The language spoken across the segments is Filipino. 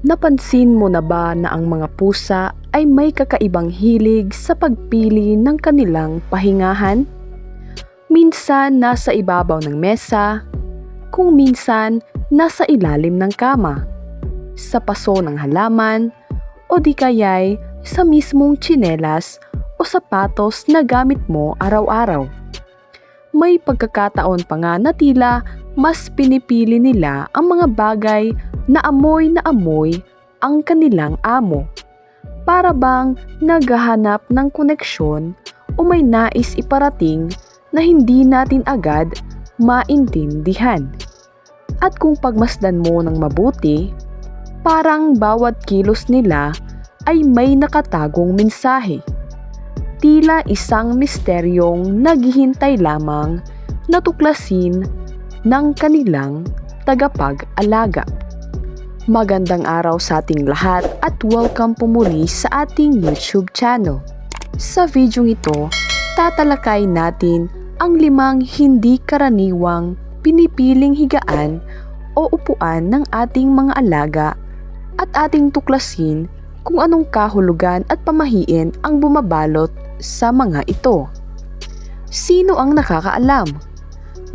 Napansin mo na ba na ang mga pusa ay may kakaibang hilig sa pagpili ng kanilang pahingahan? Minsan nasa ibabaw ng mesa, kung minsan nasa ilalim ng kama, sa paso ng halaman, o di kaya'y sa mismong tsinelas o sapatos na gamit mo araw-araw. May pagkakataon pa nga na tila mas pinipili nila ang mga bagay na amoy na amoy ang kanilang amo. Para bang naghahanap ng koneksyon o may nais iparating na hindi natin agad maintindihan. At kung pagmasdan mo ng mabuti, parang bawat kilos nila ay may nakatagong mensahe. Tila isang misteryong naghihintay lamang na tuklasin ng kanilang tagapag-alaga. Magandang araw sa ating lahat at welcome po muli sa ating YouTube channel. Sa video ito, tatalakay natin ang limang hindi karaniwang pinipiling higaan o upuan ng ating mga alaga at ating tuklasin kung anong kahulugan at pamahiin ang bumabalot sa mga ito. Sino ang nakakaalam?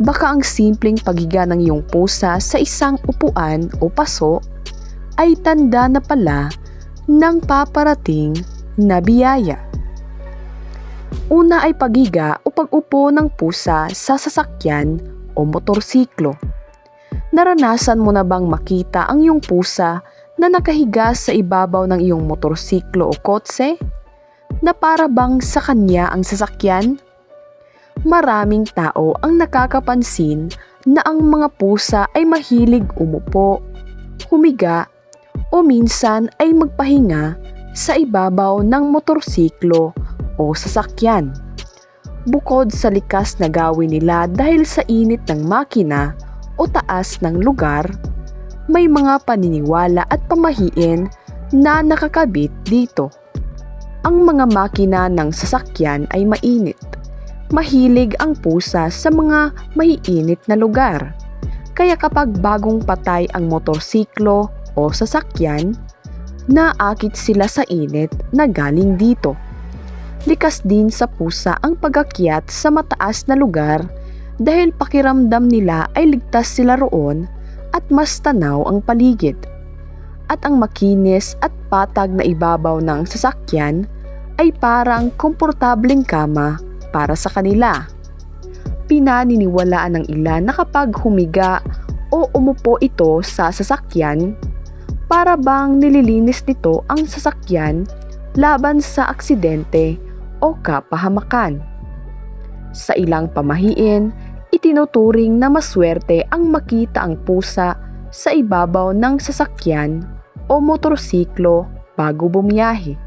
Baka ang simpleng paghiga ng iyong pusa sa isang upuan o paso ay tanda na pala ng paparating na biyaya. Una ay paghiga o pag-upo ng pusa sa sasakyan o motorsiklo. Naranasan mo na bang makita ang iyong pusa na nakahiga sa ibabaw ng iyong motorsiklo o kotse? Na para bang sa kanya ang sasakyan? Maraming tao ang nakakapansin na ang mga pusa ay mahilig umupo, humiga, o minsan ay magpahinga sa ibabaw ng motorsiklo o sasakyan. Bukod sa likas na gawin nila dahil sa init ng makina o taas ng lugar, may mga paniniwala at pamahiin na nakakabit dito. Ang mga makina ng sasakyan ay mainit. Mahilig ang pusa sa mga maiinit na lugar. Kaya kapag bagong patay ang motorsiklo o sasakyan, naakit sila sa init na galing dito. Likas din sa pusa ang pagakyat sa mataas na lugar dahil pakiramdam nila ay ligtas sila roon at mas tanaw ang paligid. At ang makinis at patag na ibabaw ng sasakyan ay parang komportableng kama para sa kanila. Pinaniniwalaan ng ilan na kapag humiga o umupo ito sa sasakyan, para bang nililinis nito ang sasakyan laban sa aksidente o kapahamakan. Sa ilang pamahiin, itinuturing na maswerte ang makita ang pusa sa ibabaw ng sasakyan o motorsiklo bago bumiyahe.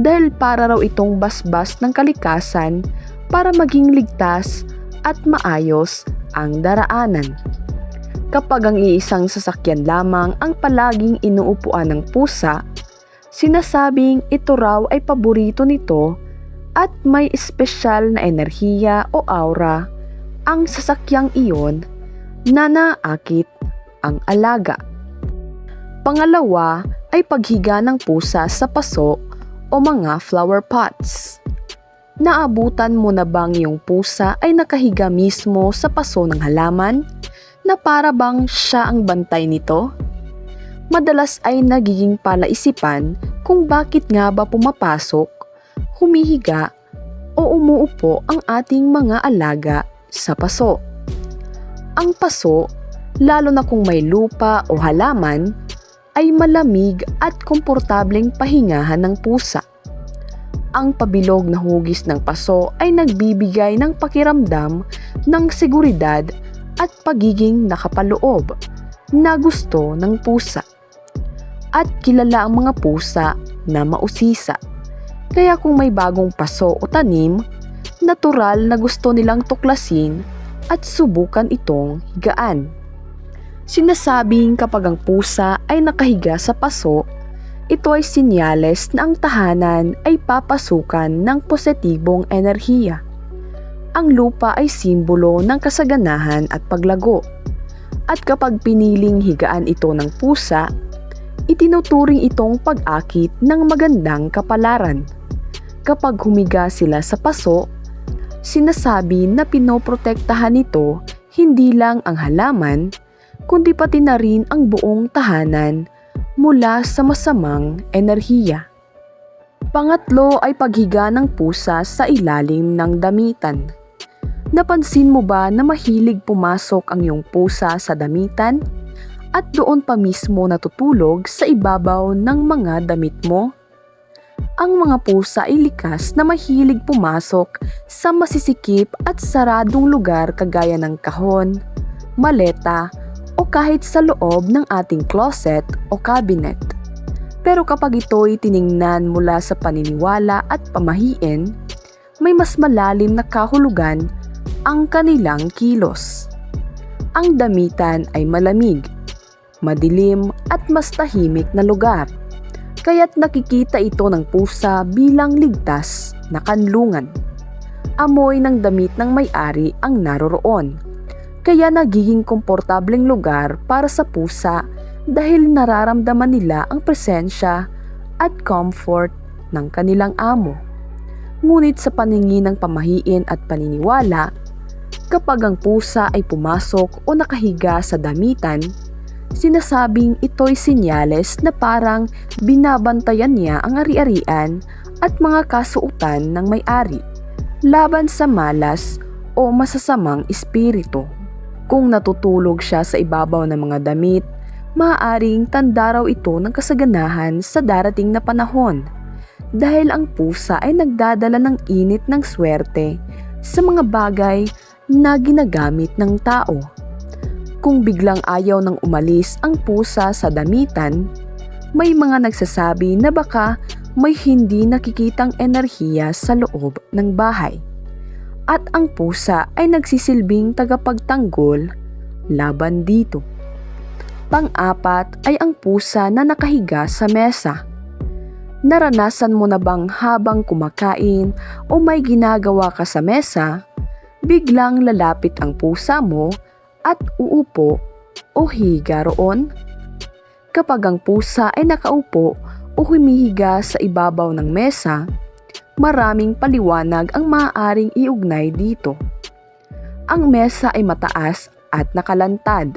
Dahil para raw itong basbas ng kalikasan para maging ligtas at maayos ang daraanan. Kapag ang iisang sasakyan lamang ang palaging inuupuan ng pusa, sinasabing ito raw ay paborito nito at may espesyal na enerhiya o aura ang sasakyang iyon na naakit ang alaga. Pangalawa ay paghiga ng pusa sa paso o mga flower pots. Naabutan mo na bang yung pusa ay nakahiga mismo sa paso ng halaman na para bang siya ang bantay nito? Madalas ay nagiging palaisipan kung bakit nga ba pumapasok, humihiga o umuupo ang ating mga alaga sa paso. Ang paso, lalo na kung may lupa o halaman, ay malamig at komportableng pahingahan ng pusa. Ang pabilog na hugis ng paso ay nagbibigay ng pakiramdam ng seguridad at pagiging nakapaloob na gusto ng pusa. At kilala ang mga pusa na mausisa. Kaya kung may bagong paso o tanim, natural na gusto nilang tuklasin at subukan itong higaan. Sinasabing kapag ang pusa ay nakahiga sa paso, ito ay sinyales na ang tahanan ay papasukan ng positibong enerhiya. Ang lupa ay simbolo ng kasaganahan at paglago. At kapag piniling higaan ito ng pusa, itinuturing itong pag-akit ng magandang kapalaran. Kapag humiga sila sa paso, sinasabi na pinoprotektahan nito hindi lang ang halaman, kundi pati na rin ang buong tahanan mula sa masamang enerhiya. Pangatlo ay paghiga ng pusa sa ilalim ng damitan. Napansin mo ba na mahilig pumasok ang iyong pusa sa damitan? At doon pa mismo natutulog sa ibabaw ng mga damit mo? Ang mga pusa ay likas na mahilig pumasok sa masisikip at saradong lugar kagaya ng kahon, maleta, o kahit sa loob ng ating closet o cabinet. Pero kapag ito'y tiningnan mula sa paniniwala at pamahiin, may mas malalim na kahulugan ang kanilang kilos. Ang damitan ay malamig, madilim at mas tahimik na lugar. Kaya't nakikita ito ng pusa bilang ligtas na kanlungan. Amoy ng damit ng may-ari ang naroroon. Kaya nagiging komportableng lugar para sa pusa dahil nararamdaman nila ang presensya at comfort ng kanilang amo. Ngunit sa paningin ng pamahiin at paniniwala, kapag ang pusa ay pumasok o nakahiga sa damitan, sinasabing ito'y sinyales na parang binabantayan niya ang ari-arian at mga kasuutan ng may-ari laban sa malas o masasamang espiritu. Kung natutulog siya sa ibabaw ng mga damit, maaaring tanda raw ito ng kasaganahan sa darating na panahon dahil ang pusa ay nagdadala ng init ng swerte sa mga bagay na ginagamit ng tao. Kung biglang ayaw ng umalis ang pusa sa damitan, may mga nagsasabi na baka may hindi nakikitang enerhiya sa loob ng bahay. At ang pusa ay nagsisilbing tagapagtanggol laban dito. Pang-apat ay ang pusa na nakahiga sa mesa. Naranasan mo na bang habang kumakain o may ginagawa ka sa mesa, biglang lalapit ang pusa mo at uupo o higa roon? Kapag ang pusa ay nakaupo o humihiga sa ibabaw ng mesa, maraming paliwanag ang maaaring iugnay dito. Ang mesa ay mataas at nakalantad,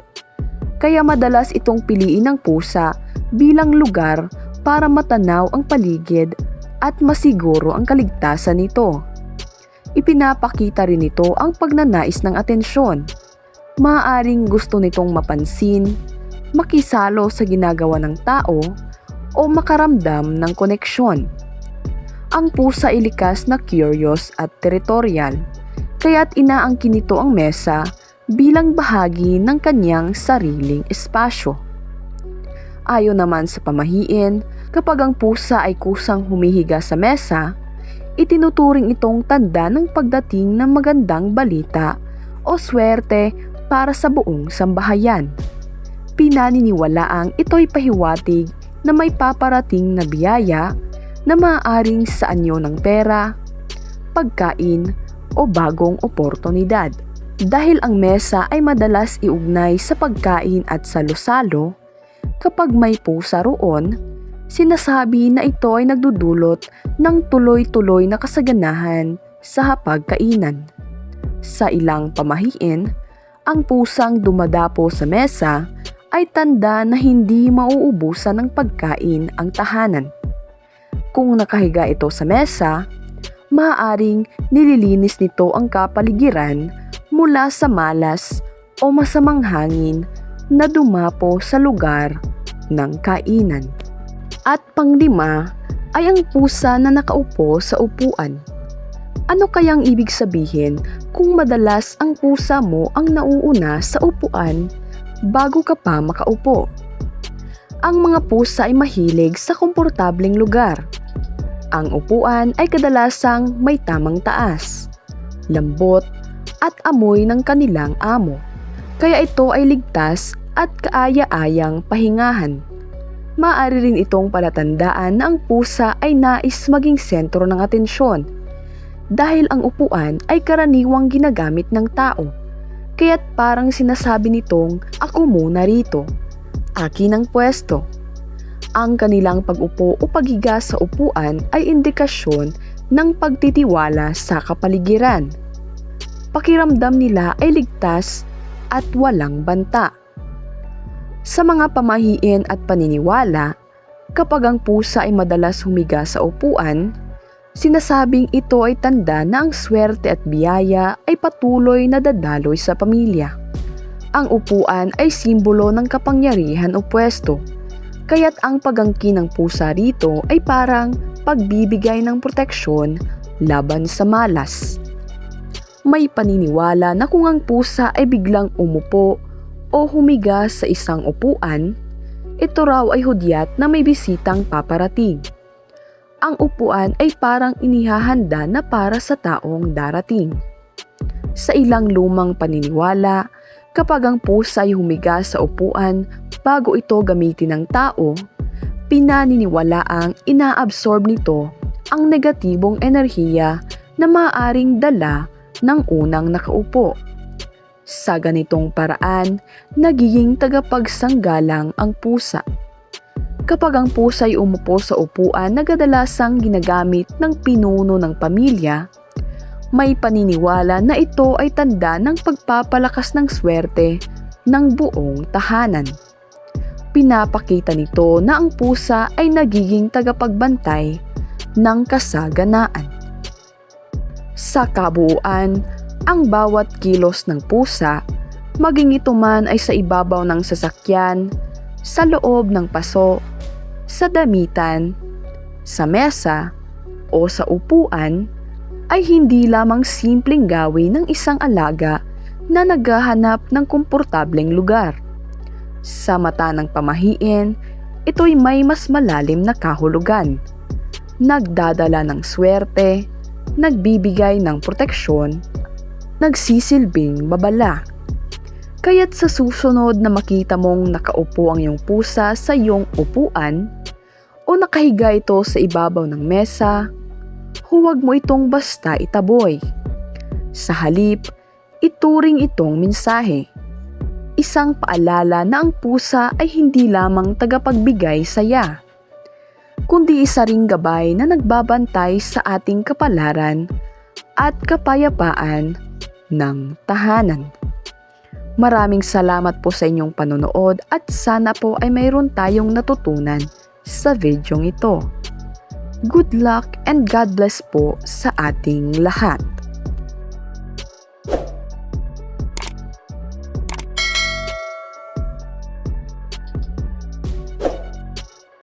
kaya madalas itong piliin ng pusa bilang lugar para matanaw ang paligid at masiguro ang kaligtasan nito. Ipinapakita rin ito ang pagnanais ng atensyon maaaring gusto nitong mapansin, makisalo sa ginagawa ng tao, o makaramdam ng koneksyon. Ang pusa ay likas na curious at territorial, kaya't inaangkin nito ang mesa bilang bahagi ng kanyang sariling espasyo. Ayon naman sa pamahiin, kapag ang pusa ay kusang humihiga sa mesa, itinuturing itong tanda ng pagdating ng magandang balita o swerte para sa buong sambahayan. Pinaniniwalaang ito'y pahiwatig na may paparating na biyaya na maaaring sa anyo ng pera, pagkain o bagong oportunidad. Dahil ang mesa ay madalas iugnay sa pagkain at salo-salo, kapag may pusa roon, sinasabi na ito ay nagdudulot ng tuloy-tuloy na kasaganahan sa hapagkainan. Sa ilang pamahiin, ang pusang dumadapo sa mesa ay tanda na hindi mauubusan ng pagkain ang tahanan. Kung nakahiga ito sa mesa, maaaring nililinis nito ang kapaligiran mula sa malas o masamang hangin na dumapo sa lugar ng kainan. At panglima ay ang pusa na nakaupo sa upuan. Ano kayang ibig sabihin kung madalas ang pusa mo ang nauuna sa upuan bago ka pa makaupo? Ang mga pusa ay mahilig sa komportableng lugar. Ang upuan ay kadalasang may tamang taas, lambot at amoy ng kanilang amo. Kaya ito ay ligtas at kaaya-ayang pahingahan. Maaari rin itong palatandaan na ang pusa ay nais maging sentro ng atensyon dahil ang upuan ay karaniwang ginagamit ng tao. Kaya't parang sinasabi nitong ako muna rito. Akin ang pwesto. Ang kanilang pag-upo o paghiga sa upuan ay indikasyon ng pagtitiwala sa kapaligiran. Pakiramdam nila ay ligtas at walang banta. Sa mga pamahiin at paniniwala, kapag ang pusa ay madalas humiga sa upuan, sinasabing ito ay tanda na ang swerte at biyaya ay patuloy na dadaloy sa pamilya. Ang upuan ay simbolo ng kapangyarihan o pwesto, kaya't ang pagangkin ng pusa rito ay parang pagbibigay ng proteksyon laban sa malas. May paniniwala na kung ang pusa ay biglang umupo o humiga sa isang upuan, ito raw ay hudyat na may bisitang paparating. Ang upuan ay parang inihahanda na para sa taong darating. Sa ilang lumang paniniwala, kapag ang pusa ay humiga sa upuan bago ito gamitin ng tao, pinaniniwalaang inaabsorb nito ang negatibong enerhiya na maaaring dala ng unang nakaupo. Sa ganitong paraan, nagiging tagapagsanggalang ang pusa. Kapag ang pusa ay umupo sa upuan na kadalasang ginagamit ng pinuno ng pamilya, may paniniwala na ito ay tanda ng pagpapalakas ng swerte ng buong tahanan. Pinapakita nito na ang pusa ay nagiging tagapagbantay ng kasaganaan. Sa kabuuan, ang bawat kilos ng pusa, maging ito man ay sa ibabaw ng sasakyan, sa loob ng paso, sa damitan, sa mesa, o sa upuan, ay hindi lamang simpleng gawin ng isang alaga na naghahanap ng komportableng lugar. Sa mata ng pamahiin, ito'y may mas malalim na kahulugan. Nagdadala ng swerte, nagbibigay ng proteksyon, nagsisilbing babala. Kaya't sa susunod na makita mong nakaupo ang iyong pusa sa iyong upuan o nakahiga ito sa ibabaw ng mesa, huwag mo itong basta itaboy. Sa halip, ituring itong mensahe. Isang paalala na ang pusa ay hindi lamang tagapagbigay saya, kundi isa ring gabay na nagbabantay sa ating kapalaran at kapayapaan ng tahanan. Maraming salamat po sa inyong panonood at sana po ay mayroon tayong natutunan sa videong ito. Good luck and God bless po sa ating lahat.